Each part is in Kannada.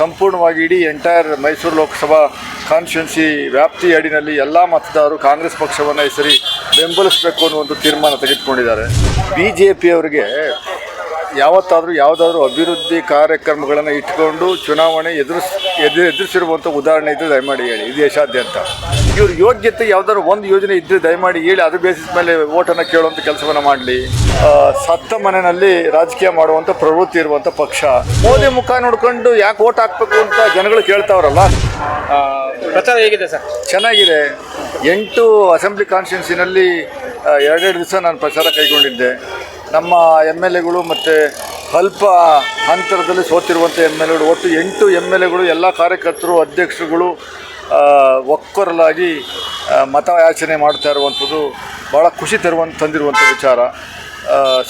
ಸಂಪೂರ್ಣವಾಗಿ ಇಡೀ ಎಂಟೈರ್ ಮೈಸೂರು ಲೋಕಸಭಾ ಕಾನ್ಸ್ಟಿಟ್ಯೂನ್ಸಿ ವ್ಯಾಪ್ತಿ ಅಡಿನಲ್ಲಿ ಎಲ್ಲ ಮತದಾರರು ಕಾಂಗ್ರೆಸ್ ಪಕ್ಷವನ್ನು ಈ ಸರಿ ಬೆಂಬಲಿಸಬೇಕು ಅನ್ನೋ ಒಂದು ತೀರ್ಮಾನ ತೆಗೆದುಕೊಂಡಿದ್ದಾರೆ. ಬಿ ಜೆ ಪಿಯವರಿಗೆ ಯಾವತ್ತಾದರೂ ಯಾವುದಾದ್ರೂ ಅಭಿವೃದ್ಧಿ ಕಾರ್ಯಕ್ರಮಗಳನ್ನು ಇಟ್ಕೊಂಡು ಚುನಾವಣೆ ಎದುರಿಸ್ ಎದು ಎದುರಿಸಿರುವಂಥ ಉದಾಹರಣೆ ಇದ್ದರೆ ದಯಮಾಡಿ ಹೇಳಿ ಇದು ದೇಶಾದ್ಯಂತ ಇವ್ರ ಯೋಗ್ಯತೆ ಯಾವ್ದಾದ್ರು ಒಂದು ಯೋಜನೆ ಇದ್ದರೆ ದಯಮಾಡಿ ಹೇಳಿ ಅದು ಬೇಸಿಸ್ ಮೇಲೆ ಓಟನ್ನು ಕೇಳುವಂಥ ಕೆಲಸವನ್ನು ಮಾಡಲಿ. ಸತ್ತ ಮನೆಯಲ್ಲಿ ರಾಜಕೀಯ ಮಾಡುವಂಥ ಪ್ರವೃತ್ತಿ ಇರುವಂಥ ಪಕ್ಷ. ಮೋದಿ ಮುಖ ನೋಡ್ಕೊಂಡು ಯಾಕೆ ಓಟ್ ಹಾಕ್ಬೇಕು ಅಂತ ಜನಗಳು ಕೇಳ್ತಾವ್ರಲ್ಲ? ಪ್ರಚಾರ ಹೇಗಿದೆ ಸರ್? ಚೆನ್ನಾಗಿದೆ. ಎಂಟು ಅಸೆಂಬ್ಲಿ ಕಾನ್ಸ್ಟಿಟ್ಯೂನ್ಸಿನಲ್ಲಿ ಎರಡೆರಡು ದಿವಸ ನಾನು ಪ್ರಚಾರ ಕೈಗೊಂಡಿದ್ದೆ. ನಮ್ಮ ಎಂ ಎಲ್ ಎಗಳು ಮತ್ತು ಅಲ್ಪ ಅಂತರದಲ್ಲಿ ಸೋತಿರುವಂಥ ಎಂ ಎಲ್ ಎಗಳು, ಒಟ್ಟು ಎಂಟು ಎಂ ಎಲ್ ಎಗಳು, ಎಲ್ಲ ಕಾರ್ಯಕರ್ತರು, ಅಧ್ಯಕ್ಷರುಗಳು ಒಕ್ಕರಲಾಗಿ ಮತಯಾಚನೆ ಮಾಡ್ತಾ ಇರುವಂಥದ್ದು ಭಾಳ ಖುಷಿ ತರುವಂಥ ತಂದಿರುವಂಥ ವಿಚಾರ.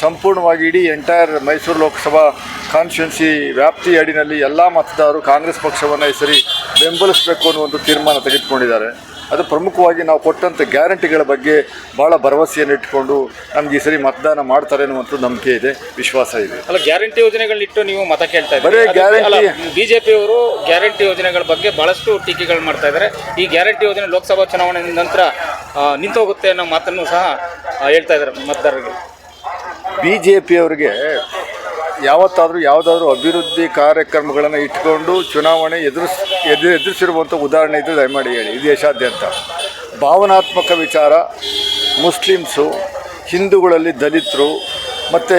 ಸಂಪೂರ್ಣವಾಗಿ ಇಡೀ ಎಂಟೈರ್ ಮೈಸೂರು ಲೋಕಸಭಾ ಕಾನ್ಸ್ಟಿಟ್ಯುನ್ಸಿ ವ್ಯಾಪ್ತಿ ಅಡಿನಲ್ಲಿ ಎಲ್ಲ ಮತದಾರರು ಕಾಂಗ್ರೆಸ್ ಪಕ್ಷವನ್ನು ಹೆಸರಿ ಸರಿ ಬೆಂಬಲಿಸಬೇಕು ಅನ್ನೋ ಒಂದು ತೀರ್ಮಾನ ತೆಗೆದುಕೊಂಡಿದ್ದಾರೆ. ಅದು ಪ್ರಮುಖವಾಗಿ ನಾವು ಕೊಟ್ಟಂಥ ಗ್ಯಾರಂಟಿಗಳ ಬಗ್ಗೆ ಭಾಳ ಭರವಸೆಯನ್ನು ಇಟ್ಟುಕೊಂಡು ನಮ್ಗೆ ಈ ಸರಿ ಮತದಾನ ಮಾಡ್ತಾರೆ ಅನ್ನುವಂಥ ನಂಬಿಕೆ ಇದೆ ವಿಶ್ವಾಸ ಇದೆ. ಅಲ್ಲ ಗ್ಯಾರಂಟಿ ಯೋಜನೆಗಳನ್ನಿಟ್ಟು ನೀವು ಮತ ಕೇಳ್ತಾ ಬರೀ ಬಿ ಜೆ ಪಿಯವರು ಗ್ಯಾರಂಟಿ ಯೋಜನೆಗಳ ಬಗ್ಗೆ ಬಹಳಷ್ಟು ಟೀಕೆಗಳು ಮಾಡ್ತಾ ಇದ್ದಾರೆ. ಈ ಗ್ಯಾರಂಟಿ ಯೋಜನೆ ಲೋಕಸಭಾ ಚುನಾವಣೆ ನಂತರ ನಿಂತೋಗುತ್ತೆ ಅನ್ನೋ ಮಾತನ್ನು ಸಹ ಹೇಳ್ತಾ ಇದ್ದಾರೆ ಮತದಾರರಿಗೆ. ಬಿ ಜೆ ಪಿಯವರಿಗೆ ಯಾವತ್ತಾದರೂ ಯಾವುದಾದ್ರೂ ಅಭಿವೃದ್ಧಿ ಕಾರ್ಯಕ್ರಮಗಳನ್ನು ಇಟ್ಕೊಂಡು ಚುನಾವಣೆ ಎದುರಿಸ್ ಎದುರು ಎದುರಿಸಿರುವಂಥ ಉದಾಹರಣೆ ಇದ್ದರೆ ದಯಮಾಡಿ ಹೇಳಿ, ಇದು ದೇಶಾದ್ಯಂತ ಭಾವನಾತ್ಮಕ ವಿಚಾರ, ಮುಸ್ಲಿಮ್ಸು, ಹಿಂದೂಗಳಲ್ಲಿ ದಲಿತರು, ಮತ್ತು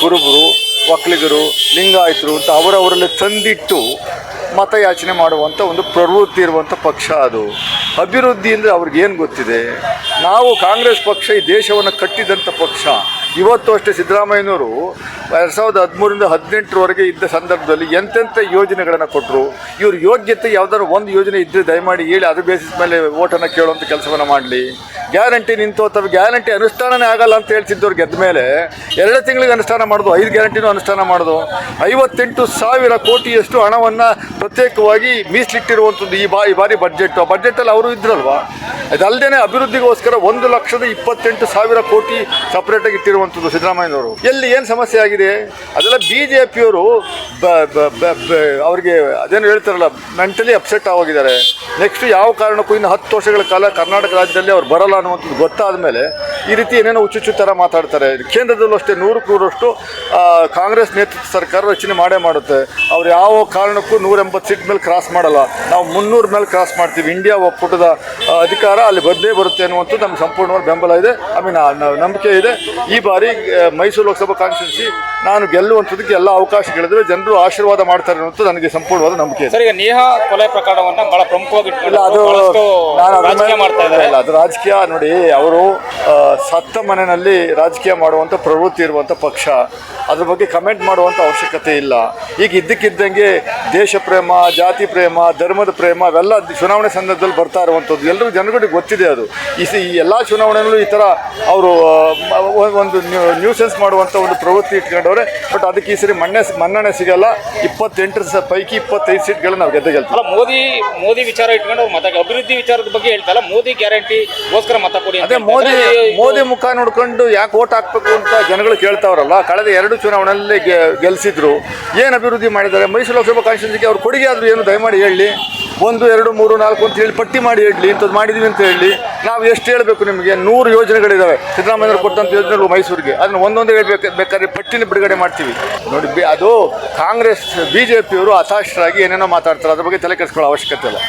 ಕುರುಬರು ಒಕ್ಕಲಿಗರು ಲಿಂಗಾಯತರು ಅಂತ ಅವರವರಲ್ಲಿ ತಂದಿಟ್ಟು ಮತಯಾಚನೆ ಮಾಡುವಂಥ ಒಂದು ಪ್ರವೃತ್ತಿ ಇರುವಂಥ ಪಕ್ಷ ಅದು. ಅಭಿವೃದ್ಧಿ ಅಂದರೆ ಅವ್ರಿಗೇನು ಗೊತ್ತಿದೆ? ನಾವು ಕಾಂಗ್ರೆಸ್ ಪಕ್ಷ ಈ ದೇಶವನ್ನು ಕಟ್ಟಿದಂಥ ಪಕ್ಷ. ಇವತ್ತು ಅಷ್ಟೇ ಸಿದ್ದರಾಮಯ್ಯನವರು ಎರಡು ಸಾವಿರದ ಹದಿಮೂರಿಂದ ಹದಿನೆಂಟರವರೆಗೆ ಇದ್ದ ಸಂದರ್ಭದಲ್ಲಿ ಎಂತೆಂಥ ಯೋಜನೆಗಳನ್ನು ಕೊಟ್ಟರು ಇವ್ರ ಯೋಗ್ಯತೆ ಯಾವ್ದಾದ್ರು ಒಂದು ಯೋಜನೆ ಇದ್ದರೆ ದಯಮಾಡಿ ಹೇಳಿ, ಅದು ಬೇಸಿಸ್ ಮೇಲೆ ಓಟನ್ನು ಕೇಳುವಂಥ ಕೆಲಸವನ್ನು ಮಾಡಲಿ. ಗ್ಯಾರಂಟಿ ನಿಂತು ಅಥವಾ ಗ್ಯಾರಂಟಿ ಅನುಷ್ಠಾನನೇ ಆಗಲ್ಲ ಅಂತ ಹೇಳ್ತಿದ್ದವ್ರು ಗೆದ್ದ ಮೇಲೆ ಎರಡು ತಿಂಗಳಿಗೆ ಅನುಷ್ಠಾನ ಮಾಡೋದು, ಐದು ಗ್ಯಾರಂಟಿನೂ ಅನುಷ್ಠಾನ ಮಾಡೋದು. ಐವತ್ತೆಂಟು ಸಾವಿರ ಕೋಟಿಯಷ್ಟು ಹಣವನ್ನು ಪ್ರತ್ಯೇಕವಾಗಿ ಮೀಸಲಿಟ್ಟಿರುವಂಥದ್ದು ಈ ಬಾ, ಈ ಬಾರಿ ಬಡ್ಜೆಟ್ ಆ ಬಡ್ಜೆಟಲ್ಲಿ ಅವರು ಇದ್ರಲ್ವಾ? ಅದಲ್ಲದೆ ಅಭಿವೃದ್ಧಿಗೋಸ್ಕರ ಒಂದು ಲಕ್ಷದ ಇಪ್ಪತ್ತೆಂಟು ಸಾವಿರ ಕೋಟಿ ಸಪ್ರೇಟಾಗಿ ಇಟ್ಟಿರುವಂಥದ್ದು ಸಿದ್ದರಾಮಯ್ಯನವರು. ಎಲ್ಲಿ ಏನು ಸಮಸ್ಯೆ ಆಗಿದೆ? ಅದೆಲ್ಲ ಬಿ ಜೆ ಪಿಯವರು ಅವರಿಗೆ ಅದೇನು ಹೇಳ್ತಾರಲ್ಲ ಮೆಂಟಲಿ ಅಪ್ಸೆಟ್ ಆಗೋಗಿದ್ದಾರೆ. ನೆಕ್ಸ್ಟ್ ಯಾವ ಕಾರಣಕ್ಕೂ ಇನ್ನು ಹತ್ತು ವರ್ಷಗಳ ಕಾಲ ಕರ್ನಾಟಕ ರಾಜ್ಯದಲ್ಲಿ ಅವ್ರು ಬರಲ್ಲ ಅನ್ನುವಂಥದ್ದು ಗೊತ್ತಾದ ಮೇಲೆ ಈ ರೀತಿ ಏನೇನೋ ಹುಚ್ಚುಚ್ಚು ಥರ ಮಾತಾಡ್ತಾರೆ. ಕೇಂದ್ರದಲ್ಲೂ ಅಷ್ಟೇ ನೂರು ನೂರಷ್ಟು ಕಾಂಗ್ರೆಸ್ ನೇತೃತ್ವ ಸರ್ಕಾರ ರಚನೆ ಮಾಡೇ ಮಾಡುತ್ತೆ. ಅವ್ರು ಯಾವ ಕಾರಣಕ್ಕೂ ನೂರ ಎಂಬತ್ತು ಸೀಟ್ ಮೇಲೆ ಕ್ರಾಸ್ ಮಾಡಲ್ಲ. ನಾವು ಮುನ್ನೂರು ಮೇಲೆ ಕ್ರಾಸ್ ಮಾಡ್ತೀವಿ. ಇಂಡಿಯಾ ಒಕ್ಕೂಟದ ಅಧಿಕಾರ ಅಲ್ಲಿ ಬಂದೇ ಬರುತ್ತೆ ಅನ್ನುವಂಥದ್ದು ನಮ್ಗೆ ಸಂಪೂರ್ಣವಾಗಿ ಬೆಂಬಲ ಇದೆ. ಐ ಮೀನ್ ನಂಬಿಕೆ ಇದೆ. ಈ ಬಾರಿ ಮೈಸೂರು ಲೋಕಸಭಾ ಕಾನ್ಸ್ಟಿಟ್ಯೂನ್ಸಿ ನಾನು ಗೆಲ್ಲುವಂಥದ್ದಕ್ಕೆ ಎಲ್ಲ ಅವಕಾಶಗಳಿದ್ರೆ ಜನರು ಆಶೀರ್ವಾದ ಮಾಡ್ತಾರೆ ಅನ್ನೋದು ನನಗೆ ಸಂಪೂರ್ಣವಾದ ನಂಬಿಕೆ ಇದೆ. ಸರ್ ಈಗ ನೇಹಾ ಕೊಲೆ ಪ್ರಕರಣವನ್ನು ಬಹಳ ಪ್ರಮುಖವಾಗಿ ಇಲ್ಲ ಅದು ನಾನು ರಾಜಕೀಯ ಮಾಡ್ತಾ ಇಲ್ಲ, ಅದು ರಾಜಕೀಯ ನೋಡಿ, ಅವರು ಸತ್ತ ಮನೆಯಲ್ಲಿ ರಾಜಕೀಯ ಮಾಡುವಂಥ ಪ್ರವೃತ್ತಿ ಇರುವಂಥ ಪಕ್ಷ. ಅದ್ರ ಬಗ್ಗೆ ಕಮೆಂಟ್ ಮಾಡುವಂಥ ಅವಶ್ಯಕತೆ ಇಲ್ಲ. ಈಗ ಇದ್ದಕ್ಕಿದ್ದಂಗೆ ದೇಶ ಪ್ರೇಮ, ಜಾತಿ ಪ್ರೇಮ, ಧರ್ಮದ ಪ್ರೇಮ ಅವೆಲ್ಲ ಚುನಾವಣೆ ಸಂದರ್ಭದಲ್ಲಿ ಬರ್ತಾ ಇರುವಂಥದ್ದು ಎಲ್ಲರಿಗೂ ಜನಗಳಿಗೆ ಗೊತ್ತಿದೆ ಅದು. ಈ ಈ ಎಲ್ಲ ಚುನಾವಣೆಯಲ್ಲೂ ಈ ಥರ ಅವರು ಒಂದು ನ್ಯೂಸೆನ್ಸ್ ಮಾಡುವಂಥ ಒಂದು ಪ್ರವೃತ್ತಿ ಇಟ್ಕೊಂಡವ್ರೆ. ಬಟ್ ಅದಕ್ಕೆ ಈ ಸರಿ ಮಣ್ಣೆ ಮನ್ನಣೆ ಸಿಗಲ್ಲ. ಇಪ್ಪತ್ತೆಂಟರ ಸ, ಪೈಕಿ ಇಪ್ಪತ್ತೈದು ಸೀಟ್ಗಳು ನಾವು ಗೆದ್ದ ಗೆಲ್ತೀವಿ ಮೋದಿ ಮೋದಿ ವಿಚಾರ ಇಟ್ಕೊಂಡು ಅವ್ರು ಮತ ಅಭಿವೃದ್ಧಿ ವಿಚಾರದ ಬಗ್ಗೆ ಹೇಳ್ತಲ್ಲ ಮೋದಿ ಗ್ಯಾರಂಟಿಗೋಸ್ಕರ ಮತ ಕೊಡಿ ಅದೇ ಮೋದಿ ಮೋದಿ ಮುಖ ನೋಡ್ಕೊಂಡು ಯಾಕೆ ಓಟ್ ಹಾಕ್ಬೇಕು ಅಂತ ಜನಗಳು ಕೇಳ್ತಾವ್ರಲ್ಲ ಕಳೆದ ಎರಡು ಚುನಾವಣೆಯಲ್ಲಿ ಗೆ- ಗೆಲ್ಸಿದ್ರು ಏನು ಅಭಿವೃದ್ಧಿ ಮಾಡಿದ್ದಾರೆ? ಮೈಸೂರು ಲೋಕಸಭಾ ಕಾನ್ಸ್ಟಿಟ್ಯೂನ್ಸಿಗೆ ಅವ್ರು ಕೊಡುಗೆ ಆದರೂ ಏನು ದಯಮಾಡಿ ಹೇಳಿ. ಒಂದು ಎರಡು ಮೂರು ನಾಲ್ಕು ಅಂತ ಹೇಳಿ ಪಟ್ಟಿ ಮಾಡಿ ಹೇಳಿ ಇಂಥದ್ದು ಮಾಡಿದ್ವಿ ಅಂತ ಹೇಳಿ ನಾವು ಎಷ್ಟು ಹೇಳಬೇಕು ನಿಮಗೆ? ನೂರು ಯೋಜನೆಗಳಿದ್ದಾವೆ ಸಿದ್ದರಾಮಯ್ಯ ಕೊಟ್ಟಂಥ ಯೋಜನೆಗಳು ಮೈಸೂರಿಗೆ. ಅದನ್ನು ಒಂದೊಂದೇ ಹೇಳಬೇಕು ಬೇಕಾದ್ರೆ ಪಟ್ಟಿನ ಬಿಡುಗಡೆ ಮಾಡ್ತೀವಿ. ನೋಡಿ ಬಿ- ಅದು ಕಾಂಗ್ರೆಸ್ ಬಿ ಜೆ ಪಿಯವರು ಹತಾಶರಾಗಿ ಏನೇನೋ ಮಾತಾಡ್ತಾರೆ ಅದ್ರ ಬಗ್ಗೆ ತಲೆ ಕೆಡಿಸ್ಕೊಳ್ಳೋ ಅವಶ್ಯಕತೆ ಇಲ್ಲ.